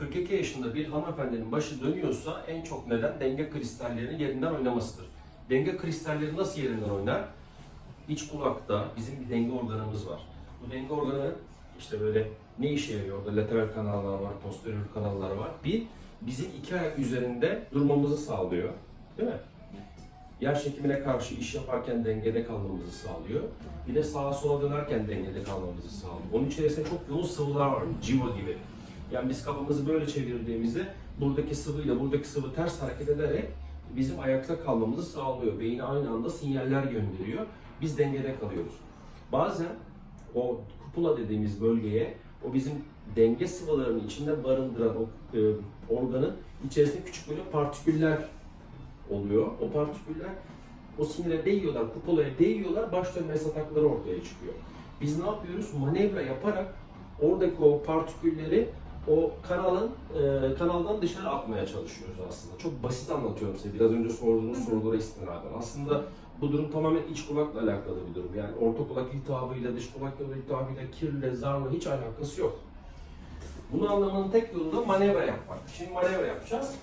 42 yaşında bir hanımefendinin başı dönüyorsa en çok neden denge kristallerinin yerinden oynamasıdır. Denge kristalleri nasıl yerinden oynar? İç kulakta bizim bir denge organımız var. Bu denge organı işte böyle ne işe yarıyor? Orada lateral kanallar var, posterior kanallar var. Bir, bizim iki ayak üzerinde durmamızı sağlıyor. Değil mi? Yer çekimine karşı iş yaparken dengede kalmamızı sağlıyor. Bir de sağa sola dönerken dengede kalmamızı sağlıyor. Onun içerisinde çok yoğun sıvılar var, civa gibi. Yani biz kafamızı böyle çevirdiğimizde buradaki sıvıyla buradaki sıvı ters hareket ederek bizim ayakta kalmamızı sağlıyor. Beyin aynı anda sinyaller gönderiyor. Biz dengede kalıyoruz. Bazen o kupula dediğimiz bölgeye o bizim denge sıvılarının içinde barındıran o e, organın içerisinde küçük böyle partiküller oluyor. O partiküller o sinire değiyorlar, kupolaya değiyorlar, baş dönmesi atakları ortaya çıkıyor. Biz ne yapıyoruz? Manevra yaparak oradaki o partikülleri o kanalın e, kanaldan dışarı atmaya çalışıyoruz aslında. Çok basit anlatıyorum size. Biraz önce sorduğunuz sorulara istinaden. Aslında bu durum tamamen iç kulakla alakalı bir durum. Yani orta kulak iltihabıyla, dış kulak iltihabıyla, kirle, zarla hiç alakası yok. Bunu anlamanın tek yolu da manevra yapmak. Şimdi manevra yapacağız.